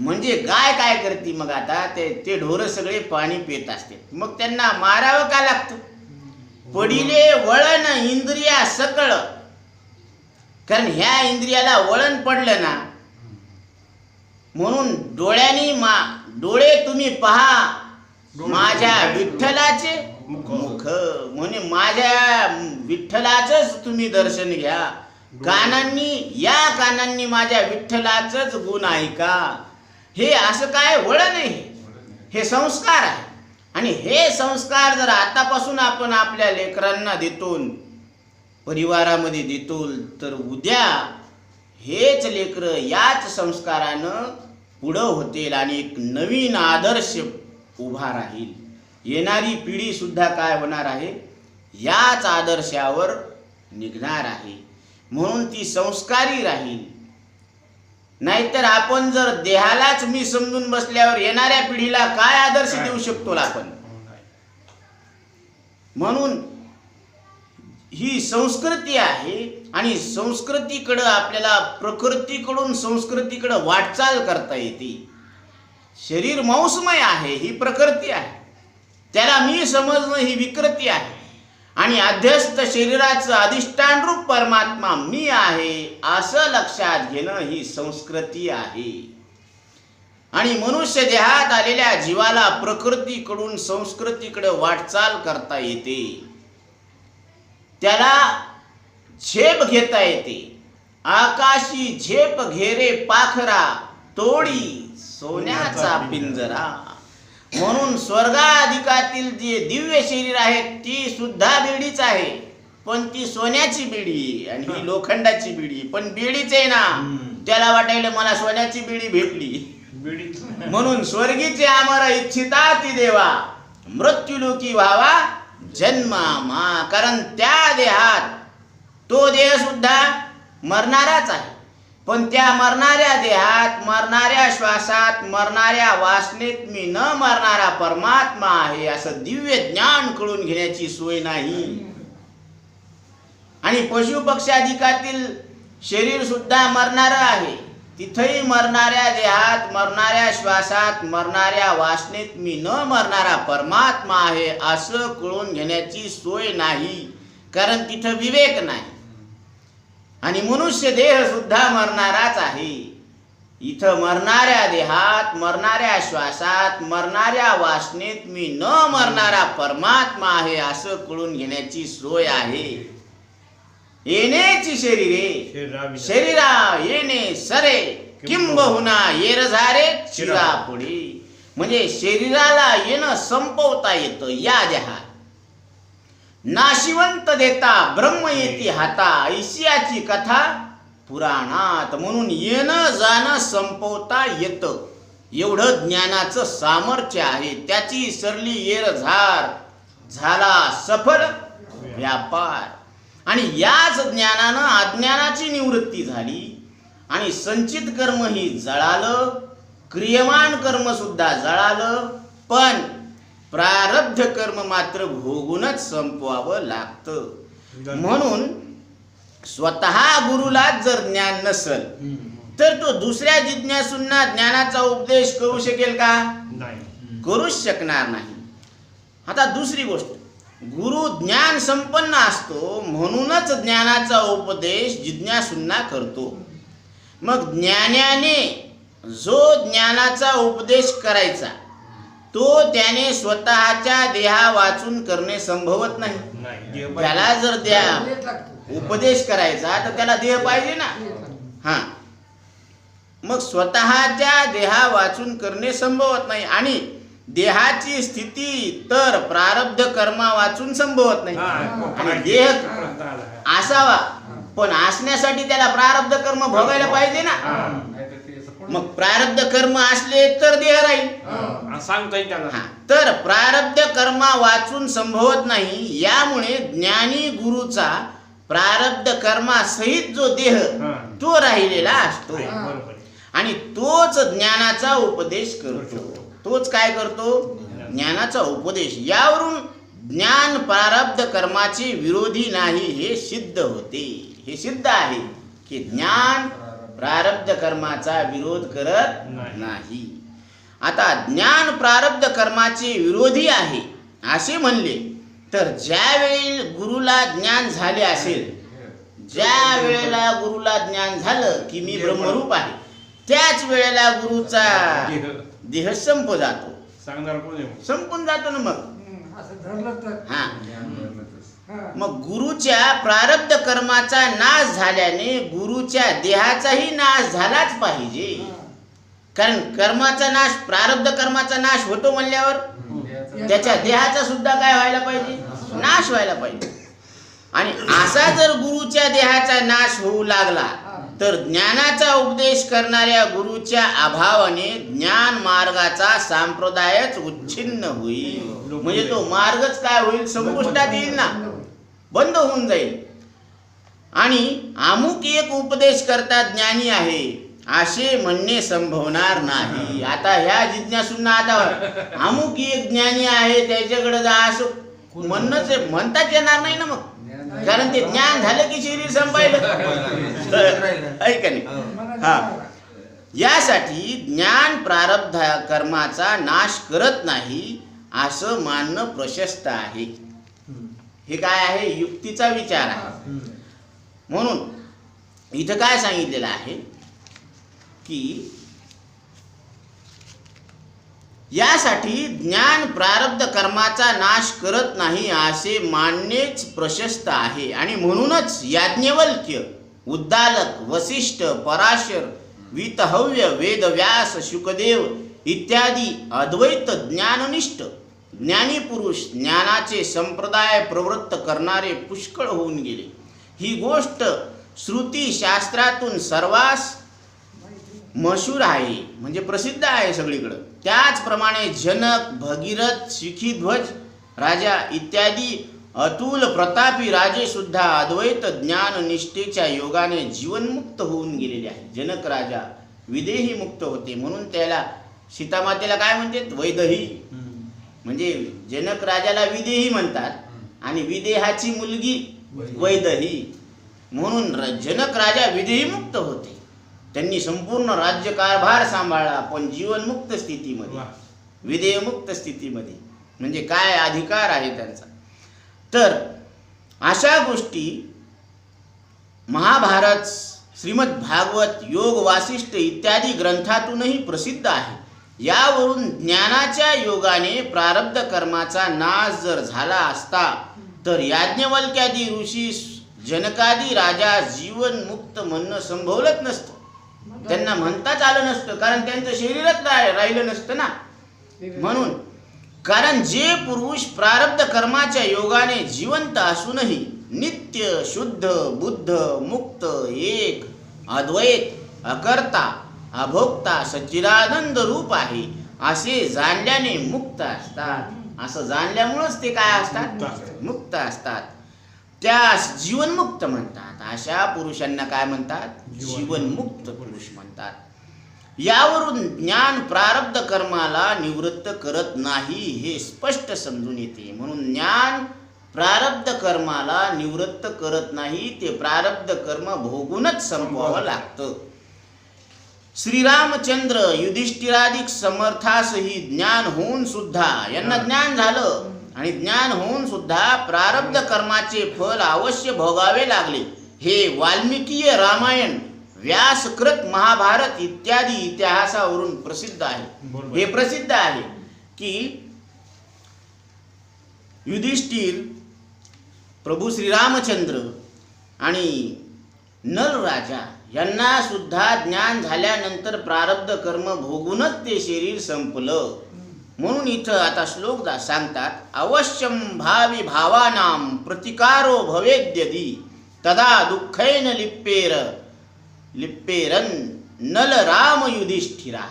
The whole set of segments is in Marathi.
म्हणजे गाय काय करते मग आता? ते ते ढोरं सगळे पाणी पित असते. मग त्यांना मारावं का लागतं? पडिले वळण इंद्रिया सकळ. कारण ह्या इंद्रियाला वळण पडलं ना म्हणून डोळ्यांनी मा डोळे तुम्ही पहा. माझ्या विठ्ठलाचे मुख. म्हणे माझ्या विठ्ठलाचंच तुम्ही दर्शन घ्या. कानांनी या कानांनी माझ्या विठ्ठलाचंच गुण ऐका. हे असं काय वळण आहे? हे संस्कार आहे. आणि हे संस्कार जर आतापासून आपण आपल्या लेकरांना देतो परिवारामध्ये देतो तर उद्या हेच लेकरं याच संस्कारानं पुढं होतील आणि एक नवीन आदर्श उभा राहील. येणारी पिढी सुद्धा काय होणार आहे? याच आदर्शावर निघणार आहे. म्हणून ती संस्कारी राहील. नाहीतर आपण जर देहालाच मी समजून बसल्यावर येणाऱ्या पिढीला काय आदर्श देऊ शकतो आपण? म्हणून ही संस्कृती आहे आणि संस्कृतीकडं आपल्याला प्रकृतीकडून संस्कृतीकडं वाटचाल करता येते. शरीर मौसमय आहे ही प्रकृती आहे. त्याला मी समजणं ही विकृती आहे. आणि अध्यस्त शरीराचं अधिष्ठान रूप परमात्मा मी आहे असं लक्षात घेणं ही संस्कृती आहे. आणि मनुष्य देहात आलेल्या जीवाला प्रकृतीकडून संस्कृतीकडे वाटचाल करता येते. त्याला झेप घेता येते. आकाशी झेप घेरे पाखरा तोडी सोन्याचा पिंजरा. म्हणून स्वर्गाधिकातील जे दिव्य शरीर आहे ती सुद्धा बेडीच आहे. पण ती सोन्याची बेडी आणि ही लोखंडाची बेडी. पण बेडीच आहे ना त्याला वाटायला मला सोन्याची बेडी भेटली. म्हणून स्वर्गीचे आमर इच्छिता ती देवा. मृत्यूलोकी व्हावा जन्मा मा कारण त्या देहात तो देह सुद्धा मरणाराच आहे. पण त्या मरणाऱ्या देहात मरणाऱ्या श्वासात मरणाऱ्या वासनेत मी न मरणारा परमात्मा आहे असं दिव्य ज्ञान कळून घेण्याची सोय नाही. आणि पशु पक्षाधिकातील शरीर सुद्धा मरणार आहे. तिथेही मरणाऱ्या देहात मरणाऱ्या श्वासात मरणाऱ्या वासनेत मी न मरणारा परमात्मा आहे असं कळून घेण्याची सोय नाही. कारण तिथं विवेक नाही. आणि मनुष्य देह सुद्धा मरणाराच आहे. इथं मरणाऱ्या देहात मरणाऱ्या श्वासात मरणाऱ्या वासनेत मी न मरणारा परमात्मा आहे असं कळून घेण्याची सोय आहे. येण्याची शरीरे शरीरा येणे सरे किंबहुना येरझारे चिरा. पुढे. म्हणजे शरीराला येणं संपवता येतं या देहात. नाशिवंत देता ब्रह्म येती हाता ऐशियाची कथा पुराणात. म्हणून येणं जाणं संपवता येतं. एवढं ज्ञानाचं सामर्थ्य आहे. त्याची सरली येरझार झाला सफल व्यापार. आणि याच ज्ञानानं अज्ञानाची निवृत्ती झाली. आणि संचित कर्म ही जळालं. क्रियमान कर्म सुद्धा जळालं. पण प्रारब्ध कर्म मात्र भोगूनच संपवावं लागतं. म्हणून स्वतः गुरुलाच जर ज्ञान नसल तर तो दुसऱ्या जिज्ञासूंना ज्ञानाचा उपदेश करू शकेल का? करूच शकणार नाही. आता दुसरी गोष्ट. गुरु ज्ञान संपन्न असतो म्हणूनच ज्ञानाचा उपदेश जिज्ञासूंना करतो. मग ज्ञानाने जो ज्ञानाचा उपदेश करायचा तो त्याने स्वतःच्या देहा वाचून करणे संभवत नाही. त्याला जर द्या उपदेश करायचा तर त्याला देह पाहिजे ना. हा. मग स्वतःच्या देहा वाचून करणे संभवत नाही. आणि देहाची स्थिती तर प्रारब्ध कर्मा वाचून संभवत नाही. आणि देह असावा पण असण्यासाठी त्याला प्रारब्ध कर्म भोगायला पाहिजे ना. मग प्रारब्ध कर्म असले तर देह राहील. सांगता येईल त्याला. हा तर प्रारब्ध कर्मा वाचून संभवत नाही यामुळे ज्ञानी गुरुचा प्रारब्ध कर्मा सहित जो देह. तो राहिलेला असतो. आणि तोच ज्ञानाचा उपदेश करतो. तोच काय करतो? ज्ञानाचा उपदेश. यावरून ज्ञान प्रारब्ध कर्माचे विरोधी नाही हे सिद्ध होते. हे सिद्ध आहे की ज्ञान प्रारब्ध कर्माचा विरोध करत नाही. आता ज्ञान प्रारब्ध कर्माचे विरोधी आहे असे म्हणले तर ज्यावेळी गुरुला ज्ञान झाले असेल ज्या वेळेला गुरुला ज्ञान झालं की मी ब्रह्मरूप आहे त्याच वेळेला गुरुचा देह. संप जातो. सांगणार? संपून जातो ना मग. हम्म, असं धरलं तर. हा. हा. मग गुरुच्या प्रारब्ध कर्माचा नाश झाल्याने गुरुच्या देहाचाही नाश झालाच पाहिजे. कारण कर्माचा नाश प्रारब्ध कर्माचा नाश होतो म्हणल्यावर त्याच्या देहाचा सुद्धा काय व्हायला पाहिजे? नाश व्हायला पाहिजे. आणि असा जर गुरुच्या देहाचा नाश होऊ लागला तर ज्ञानाचा उपदेश करणाऱ्या गुरुच्या अभावाने ज्ञान मार्गाचा संप्रदायच उच्छिन्न होईल. म्हणजे तो मार्गच काय होईल? संपुष्टात येईल ना. बंद होऊन जाईल. आणि अमुक एक उपदेश करता ज्ञानी आहे असे म्हणणे संभवणार नाही. आता ह्या जिज्ञासूंना आता अमुक एक ज्ञानी आहे त्याच्याकडे जा असं. म्हणणंच. म्हणताच येणार नाही ना मग. कारण ते ज्ञान झालं की शरीर संपायलं. आहे का नाही? हा. मारा. यासाठी ज्ञान प्रारब्ध कर्माचा नाश करत नाही असं मानणं प्रशस्त आहे. हे काय आहे? युक्तीचा विचार आहे. म्हणून इथं काय सांगितलेलं आहे की यासाठी ज्ञान प्रारब्ध कर्माचा नाश करत नाही असे मानणेच प्रशस्त आहे. आणि म्हणूनच याज्ञवल्क्य उद्दालक वसिष्ठ पराशर वितहव्य वेदव्यास शुकदेव इत्यादी अद्वैत ज्ञाननिष्ठ ज्ञानी पुरुष ज्ञानाचे संप्रदाय प्रवृत्त करणारे पुष्कळ होऊन गेले. ही गोष्ट श्रुती शास्त्रातून सर्वास मशहूर आहे म्हणजे प्रसिद्ध आहे सगळीकडं. त्याचप्रमाणे जनक भगीरथ शिखीध्वज राजा इत्यादी अतुल प्रतापी राजे सुद्धा अद्वैत ज्ञान निष्ठेच्या योगाने जीवनमुक्त होऊन गेलेले आहे जनक राजा विदेही मुक्त होते म्हणून त्याला सीतामातेला काय म्हणतात? वैदही. म्हणजे जनक राजाला विदेही म्हणतात आणि विदेहाची मुलगी वैदही. म्हणून जनक राजा विदेही मुक्त होते. त्यांनी संपूर्ण राज्यकारभार सांभाळला पण जीवनमुक्त स्थितीमध्ये. विधेयमुक्त स्थितीमध्ये. म्हणजे काय अधिकार आहे त्यांचा? तर अशा गोष्टी महाभारत श्रीमद भागवत योग वासिष्ठ इत्यादी ग्रंथातूनही प्रसिद्ध आहे. यावरून ज्ञानाच्या योगाने प्रारब्ध कर्माचा नाश जर झाला असता तर याज्ञवल्क्यादी ऋषी जनकादी राजा जीवन मुक्त म्हणणं संभवलंच नसतं. त्यांना म्हणताच आलं नसतं कारण त्यांचं शरीरच राहिलं नसतं ना. म्हणून कारण जे पुरुष प्रारब्ध कर्माच्या योगाने जिवंत असूनही नित्य शुद्ध बुद्ध मुक्त एक अद्वैत अकर्ता अभोक्ता सच्चिदानंद रूप आहे असे जाणल्याने मुक्त असतात. असं जाणल्यामुळंच ते काय असतात. मुक्त असतात. त्यास जीवनमुक्त म्हणतात. अशा पुरुषांना काय म्हणतात? जीवनमुक्त जीवनमुक्त पुरुष म्हणतात. यावरून ज्ञान प्रारब्ध कर्माला निवृत्त करत नाही हे स्पष्ट समजून येते. म्हणून ज्ञान प्रारब्ध कर्माला निवृत्त करत नाही ते प्रारब्ध कर्म भोगूनच संपवावं लागतं. श्रीरामचंद्र युधिष्ठिराधिक समर्थासही ज्ञान होऊन सुद्धा यांना ज्ञान झालं आणि ज्ञान होऊन सुद्धा प्रारब्ध कर्माचे फल अवश्य भोगावे लागले. हे वाल्मिकीय रामायण व्यासकृत महाभारत इत्यादी इतिहासावरून प्रसिद्ध आहे. हे प्रसिद्ध आहे की युधिष्ठिर प्रभू श्रीरामचंद्र आणि नल राजा यांना सुद्धा ज्ञान झाल्यानंतर प्रारब्ध कर्म भोगूनच ते शरीर संपलं. म्हणून इथं आता श्लोक सांगतात अवश्यम भावी भावानाम प्रतिकारो भवेद्यदी तदा दुःखैन लिप्पेर लिप्पेरन नल राम युधिष्ठिरा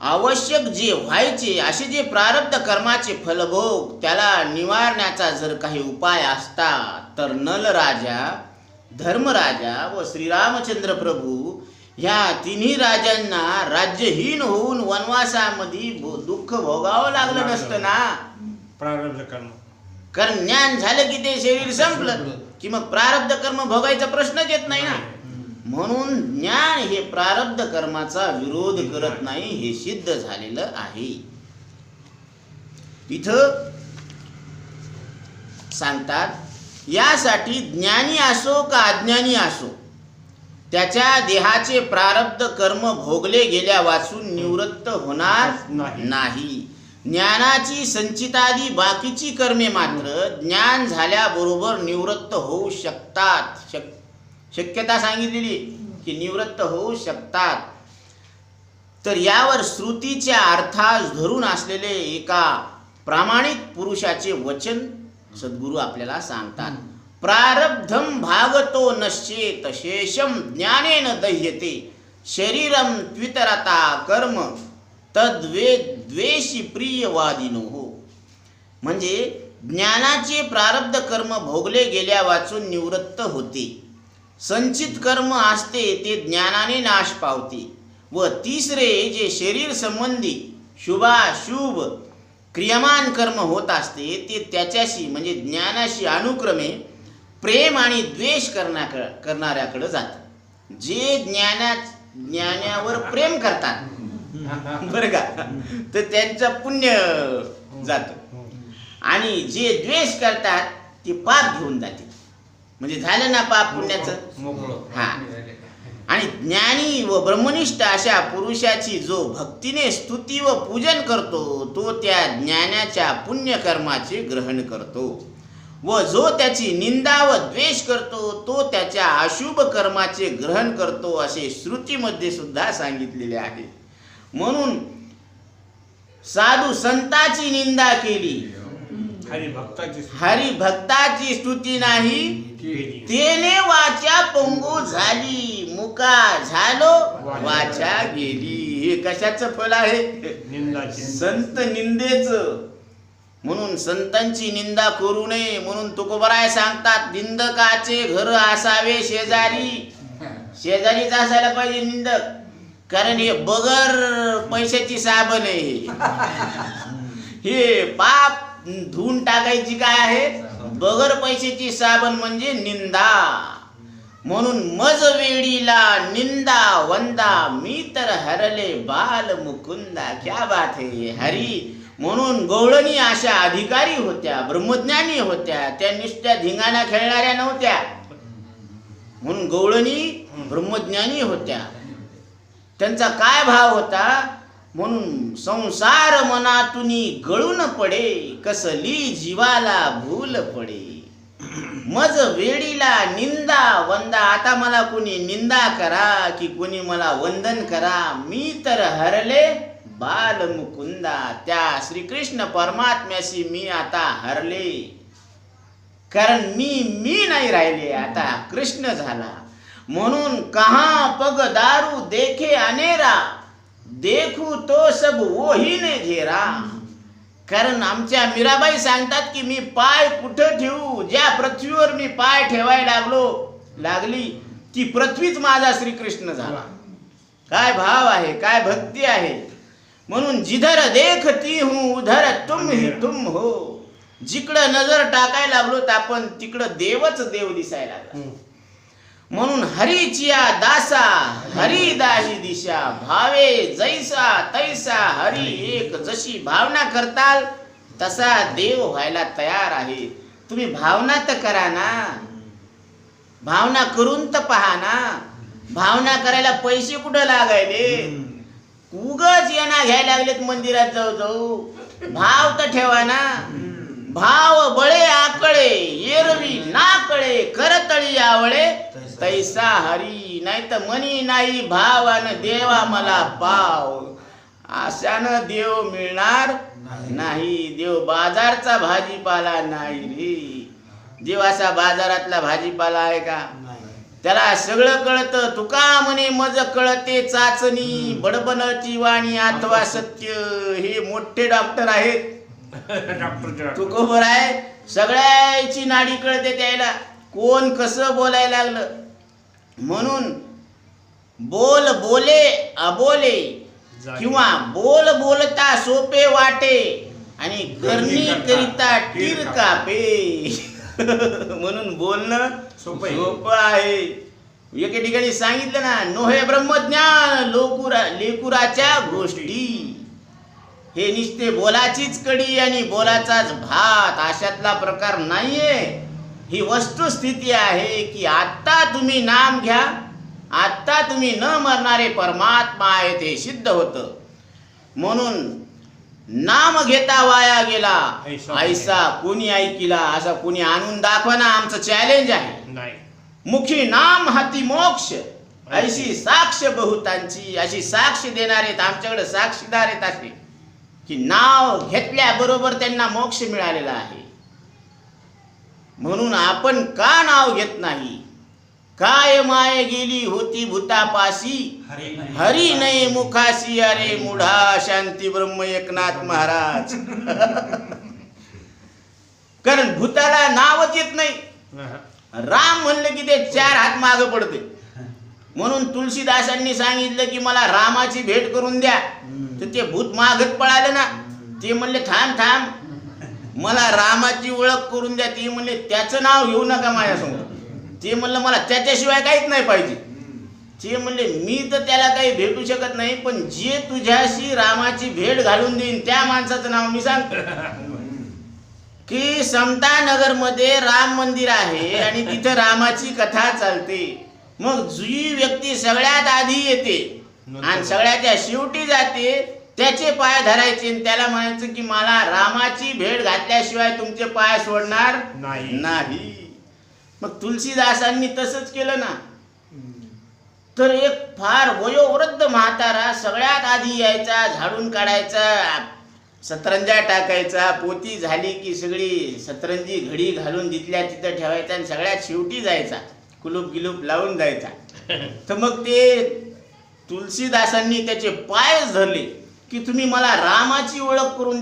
आवश्यक जे व्हायचे असे जे प्रारब्ध कर्माचे फलभोग त्याला निवारण्याचा जर काही उपाय असता तर नल राजा धर्मराजा व श्रीरामचंद्र प्रभू ह्या तिन्ही राजांना राज्यहीन होऊन वनवासामध्ये दुःख भोगावं लागलं नसतं ना. प्रारब्ध कर्म कारण ज्ञान झालं की ते शरीर संपलं. की मग प्रारब्ध कर्म भोगायचा प्रश्नच येत नाही ना. म्हणून ज्ञान हे प्रारब्ध कर्माचा विरोध करत नाही हे सिद्ध झालेलं आहे. इथं सांगतात यासाठी ज्ञानी असो का अज्ञानी असो त्याच्या देहाचे प्रारब्ध कर्म भोगले गेल्या वाचून निवृत्त होणार नाही. नाही. ज्ञानाची संचितादी बाकीची कर्मे मात्र ज्ञान झाल्याबरोबर निवृत्त होऊ शकतात. शक शक्यता सांगितलेली की निवृत्त होऊ शकतात. तर यावर श्रुतीच्या अर्थास धरून असलेले एका प्रामाणिक पुरुषाचे वचन सद्गुरू आपल्याला सांगतात. प्रारब्धम भागतो नश्येत शेषम ज्ञानेन दह्यते. शरीरम त्वितरता कर्म तद्वे द्वेषी प्रियवादिनो. हो म्हणजे ज्ञानाचे प्रारब्ध कर्म भोगले गेल्या वाचून निवृत्त होते. संचित कर्म असते ते ज्ञानाने नाश पावते. व तिसरे जे शरीर संबंधी शुभाशुभ क्रियमान कर्म होत असते ते त्याच्याशी म्हणजे ज्ञानाशी अनुक्रमे प्रेम आणि द्वेष करण्या करणाऱ्याकडे जातात जे ज्ञाना ज्ञानावर प्रेम करतात बरं का? तर त्यांचं पुण्य जातं. आणि जे द्वेष करतात ते पाप घेऊन जाते. म्हणजे झालं ना पाप पुण्याचं? हा. आणि ज्ञानी व ब्रह्मनिष्ठ अशा पुरुषाची जो भक्तीने स्तुती व पूजन करतो तो त्या ज्ञानाच्या पुण्यकर्माचे ग्रहण करतो. व जो त्याची निंदा व द्वेष करतो तो त्याच्या अशुभ कर्माचे ग्रहण करतो असे श्रुतीमध्ये सुद्धा सांगितलेले आहे. म्हणून साधू संताची निंदा केली. हरी भक्ताची हरी भक्ताची स्तुती नाही. तेने वाचा पंगू झाली मुका झालो वाचा गेली. हे कशाचं फळ आहे? संत निंदेच. म्हणून संतांची निंदा करू नये. म्हणून तुकोबराय सांगतात निंदकाचे घर असावे शेजारी. शेजारीच असायला पाहिजे निंदक. कारण हे बगर पैशाची साबण आहे. हे पाप धुवून टाकायची काय आहे? बगर पैशाची साबण म्हणजे निंदा. म्हणून मज वेळीला निंदा वंदा मी तर हरले बाल मुकुंदा. क्या बात आहे हरी. म्हणून गवळणी अशा अधिकारी होत्या ब्रह्मज्ञानी होत्या त्या नुसत्या धिंगाणा खेळणाऱ्या नव्हत्या. म्हणून गवळणी ब्रह्मज्ञानी होत्या. त्यांचा काय भाव होता? म्हणून संसार मनातून गळून पडे कसली जीवाला भूल पडे. मज वेडीला निंदा वंदा. आता मला कोणी निंदा करा की कोणी मला वंदन करा. मी तर हरले बाल मुकुंदा. त्या श्रीकृष्ण परमात्म्याशी मी आता हरले. कारण मी मी नाही राहिले आता कृष्ण झाला. म्हणून कहा पग दारू देखे अनेरा. देखू तो सब वही ने घेरा. कारण आमच्या मीराबाई सांगतात की मी पाय कुठं ठेवू? ज्या पृथ्वीवर मी पाय ठेवायला लागलो लागली ती पृथ्वीच माझा श्रीकृष्ण झाला. काय भाव आहे काय भक्ती आहे. म्हणून जिधर देखती हूं उधर तुम ही तुम हो. जिकडं नजर टाकायला लागलो तर आपण तिकडं देवच देव दिसायला लागला. म्हणून हरीचिया दासा हरी दाही दिशा भावे जैसा तैसा हरी एक जशी भावना करताल तसा देव व्हायला तयार आहे. तुम्ही भावना तर करा ना. भावना करून तर पहा ना. भावना करायला पैसे कुठं लागायले? उगच येणा घ्यायला लागलेत मंदिरात जाऊ जाऊ भाव तर ठेवा ना. भाव बळे आकळे येरवी नाकळे करतळी आवळे. तैसा हरी नाही तर मनी नाही भावान देवा मला पाव. अशानं देव मिळणार नाही. देव बाजारचा भाजीपाला नाही रे. देव असा बाजारातला भाजीपाला आहे का? त्याला सगळं कळतं तुका म्हणे मज कळते चाचणी बडबनची वाणी अथवा सत्य हे मोठे डॉक्टर आहेत. तू खबर आहे सगळ्याची नाडी कळते त्याला. कोण कसं बोलायला लागलं? म्हणून बोल बोले अबोले किंवा बोल बोलता सोपे वाटे आणि करणी करिता टीर कापे. म्हणून बोलणं सोपं आहे. सोपं आहे. एके ठिकाणी सांगितलं ना नोहे ब्रह्मज्ञान लोकुरा लेकुराच्या गोष्टी. हे निस्ते बोलाचीच कडी आणि बोलाचाच भात. अशातला प्रकार नाहीये. ही वस्तुस्थिती आहे की आत्ता तुम्ही नाम घ्या आत्ता तुम्ही न मरणारे परमात्मा आहेत हे सिद्ध होतं. म्हणून नाम घेता वाया गेला ऐसा कोणी ऐकिला असा कोणी आणून दाखवा ना आमचं चॅलेंज आहे. मुखी नाम हाती मोक्ष ऐशी साक्ष बहुतांची अशी साक्ष देणार आमच्याकडे साक्षीदार आहेत असे की नाव घेतल्याबरोबर त्यांना मोक्ष मिळालेला आहे. म्हणून आपण का नाव घेत नाही? काय माय गेली होती भूतापाशी? हरी नाही मुखाशी. अरे मुढा शांती ब्रह्म एकनाथ महाराज. कारण भूताला नावच येत नाही. राम म्हणलं की ते चार हात माग पडते. म्हणून तुलसीदासांनी सांगितलं की मला रामाची भेट करून द्या. तर ते भूत मागत पळाले ना. ते म्हणले थांब थांब मला रामाची ओळख करून द्या. ते म्हणले त्याचं नाव घेऊ नका माझ्यासमोर. ते म्हणलं मला त्याच्याशिवाय काहीच नाही पाहिजे. ते म्हणले मी तर त्याला काही भेटू शकत नाही पण जे तुझ्याशी रामाची भेट घालून देईन त्या माणसाचं नाव मी सांगतो. की समतानगरमध्ये राम मंदिर आहे आणि तिथं रामाची कथा चालते. मग जी व्यक्ती सगळ्यात आधी येते आणि सगळ्याच्या शेवटी जाते. त्याचे पाय धरायचे त्याला म्हणायचं की मला रामाची भेट घातल्याशिवाय तुमचे पाय सोडणार नाही. नाही. मग तुलसीदासांनी तसंच केलं ना. तर एक फार वयोवृद्ध म्हातारा सगळ्यात आधी यायचा झाडून काढायचा सतरंजा टाकायचा पोती झाली की सगळी सतरंजी घडी घालून तिथल्या तिथं ठेवायचा आणि सगळ्यात शेवटी जायचा. कुलूप गिलूप लावून जायचा. तर मग ते तुलसीदासांनी त्याचे पायच धरले. की तुम्ही मला रामाची ओळख करून द्या